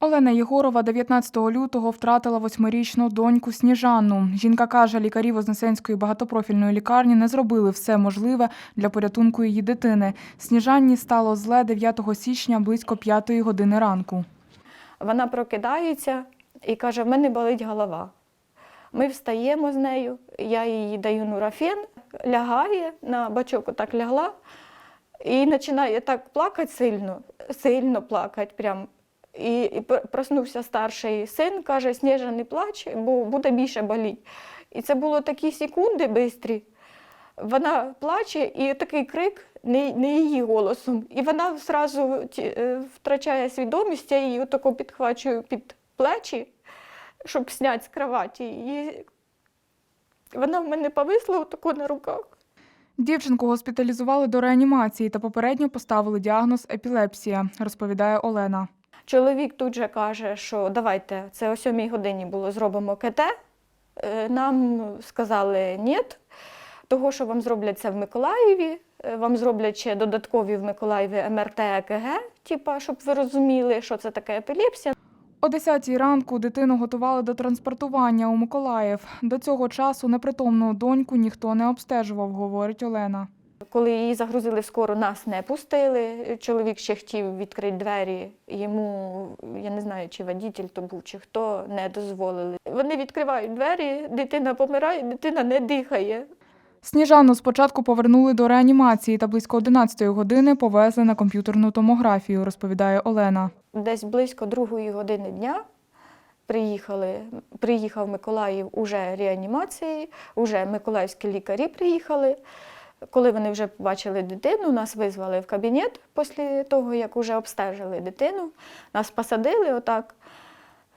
Олена Єгорова 19 лютого втратила восьмирічну доньку Сніжанну. Жінка каже, лікарі Вознесенської багатопрофільної лікарні не зробили все можливе для порятунку її дитини. Сніжанні стало зле 9 січня близько 5 години ранку. Вона прокидається і каже: в мене болить голова. Ми встаємо з нею, я їй даю нурофен, лягає на бачок, отак лягла, і починає так плакати сильно, сильно плакати. Прям. І, і проснувся старший син, каже, Сніжа, не плач, бо буде більше боліть. І це було такі секунди бистрі. Вона плаче, і такий крик не, не її голосом. І вона ті- е, втрачає свідомість, я її отако підхвачую під плечі, щоб зняти з кроваті. І вона в мене повисла отако на руках. Дівчинку госпіталізували до реанімації та попередньо поставили діагноз епілепсія, розповідає Олена. Чоловік тут же каже, що давайте, це о сьомій годині було, зробимо КТ. Е, Нам сказали ні, того, що вам зроблять це в Миколаєві, е, вам зроблять ще додаткові в Миколаєві МРТ, ЕКГ, типа, щоб ви розуміли, що це таке епілепсія. О 10 ранку дитину готували до транспортування у Миколаїв. До цього часу непритомну доньку ніхто не обстежував, говорить Олена. Коли її загрузили в скору, нас не пустили. Чоловік ще хотів відкрити двері. Йому, я не знаю, чи водитель то був, чи хто не дозволили. Вони відкривають двері, дитина помирає, дитина не дихає. Сніжану спочатку повернули до реанімації та близько 11 години повезли на комп'ютерну томографію, розповідає Олена. Десь близько другої години дня приїхали, приїхав Миколаїв уже реанімації, уже миколаївські лікарі приїхали. Коли вони вже побачили дитину, нас визвали в кабінет після того, як вже обстежили дитину. Нас посадили отак.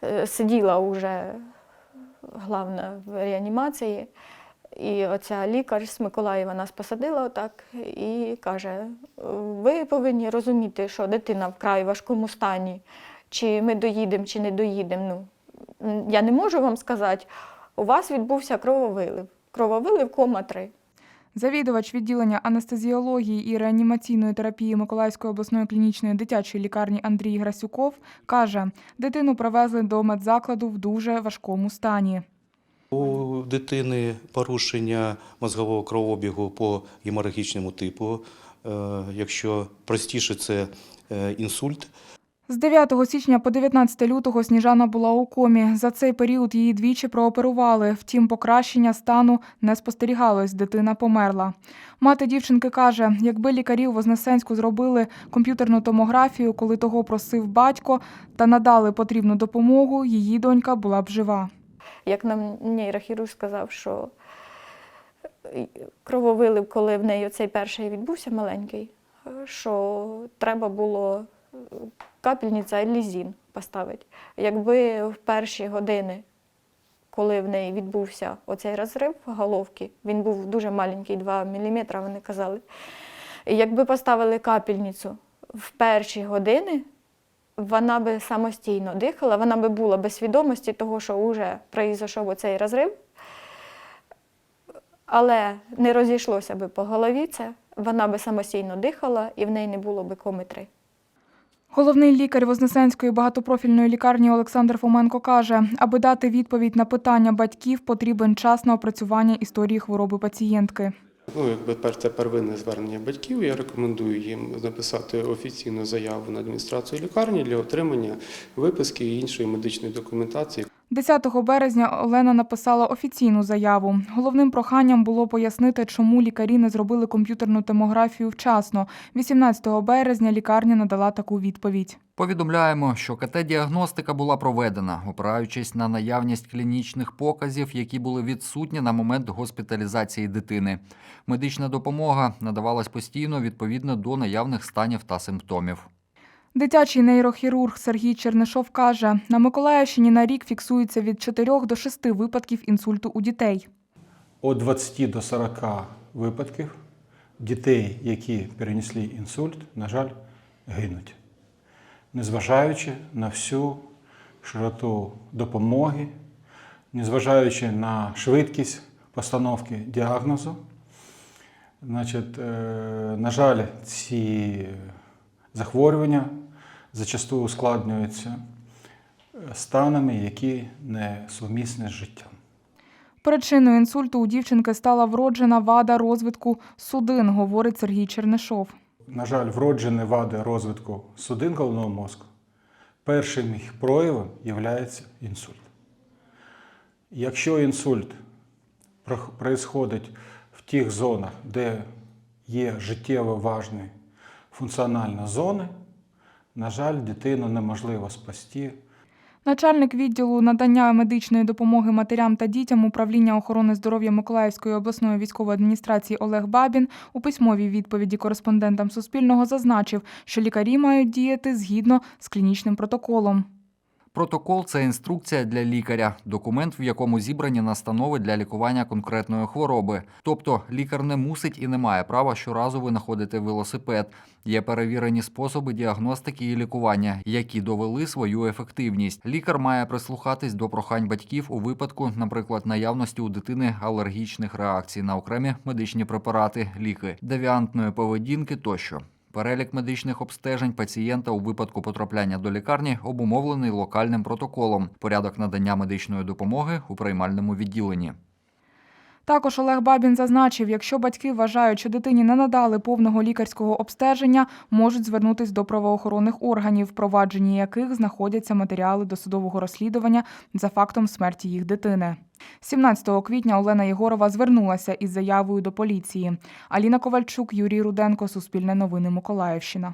Е, Сиділа вже главна в реанімації. І оця лікар з Миколаєва нас посадила отак і каже: ви повинні розуміти, що дитина в край важкому стані, чи ми доїдемо, чи не доїдемо. Ну, я не можу вам сказати, у вас відбувся крововилив. Крововилив кома 3. Завідувач відділення анестезіології і реанімаційної терапії Миколаївської обласної клінічної дитячої лікарні Андрій Грасюков каже, дитину привезли до медзакладу в дуже важкому стані. У дитини порушення мозгового кровообігу по геморагічному типу. Е, Якщо простіше, це е, інсульт. З 9 січня по 19 лютого Сніжана була у комі. За цей період її двічі прооперували. Втім, покращення стану не спостерігалось. Дитина померла. Мати дівчинки каже, якби лікарі у Вознесенську зробили комп'ютерну томографію, коли того просив батько, та надали потрібну допомогу, її донька була б жива. Як нам нейрохірург сказав, що крововилив, коли в неї цей перший відбувся маленький, що треба було капельниця лізін поставити. Якби в перші години, коли в неї відбувся оцей розрив головки, він був дуже маленький, 2 мм, вони казали. Якби поставили капельницю в перші години, вона би самостійно дихала, вона би була без свідомості того, що вже пройшов оцей розрив, але не розійшлося би по голові це, вона би самостійно дихала і в неї не було би 3. Головний лікар Вознесенської багатопрофільної лікарні Олександр Фоменко каже, аби дати відповідь на питання батьків, потрібен час на опрацювання історії хвороби пацієнтки. Ну, якби це первинне звернення батьків, я рекомендую їм написати офіційну заяву на адміністрацію лікарні для отримання виписки і іншої медичної документації. 10 березня Олена написала офіційну заяву. Головним проханням було пояснити, чому лікарі не зробили комп'ютерну томографію вчасно. 18 березня лікарня надала таку відповідь. Повідомляємо, що КТ-діагностика була проведена, опираючись на наявність клінічних показів, які були відсутні на момент госпіталізації дитини. Медична допомога надавалась постійно відповідно до наявних станів та симптомів. Дитячий нейрохірург Сергій Чернишов каже, на Миколаївщині на рік фіксується від 4 до 6 випадків інсульту у дітей. Від 20 до 40 випадків дітей, які перенесли інсульт, на жаль, гинуть, незважаючи на всю широту допомоги, незважаючи на швидкість постановки діагнозу. Значить, е, на жаль, ці захворювання зачасту ускладнюються станами, які не сумісні з життям. Причиною інсульту у дівчинки стала вроджена вада розвитку судин, говорить Сергій Чернишов. На жаль, вроджені вади розвитку судин головного мозку. Першим їх проявом є інсульт. Якщо інсульт проходить в тих зонах, де є життєво важні функціональні зони, на жаль, дитину неможливо спасти Начальник відділу надання медичної допомоги матерям та дітям управління охорони здоров'я Миколаївської обласної військової адміністрації Олег Бабін у письмовій відповіді кореспондентам Суспільного зазначив, що лікарі мають діяти згідно з клінічним протоколом. Протокол це інструкція для лікаря, документ, в якому зібрані настанови для лікування конкретної хвороби. Тобто лікар не мусить і не має права щоразу винаходити велосипед. Є перевірені способи діагностики і лікування, які довели свою ефективність. Лікар має прислухатись до прохань батьків у випадку, наприклад, наявності у дитини алергічних реакцій на окремі медичні препарати, ліки, девіантної поведінки тощо. Перелік медичних обстежень пацієнта у випадку потрапляння до лікарні обумовлений локальним протоколом. Порядок надання медичної допомоги у приймальному відділенні. Також Олег Бабін зазначив, якщо батьки вважають, що дитині не надали повного лікарського обстеження, можуть звернутись до правоохоронних органів, в яких знаходяться матеріали досудового розслідування за фактом смерті їх дитини. 17 квітня Олена Єгорова звернулася із заявою до поліції. Аліна Ковальчук, Юрій Руденко, Суспільне новини Миколаївщина.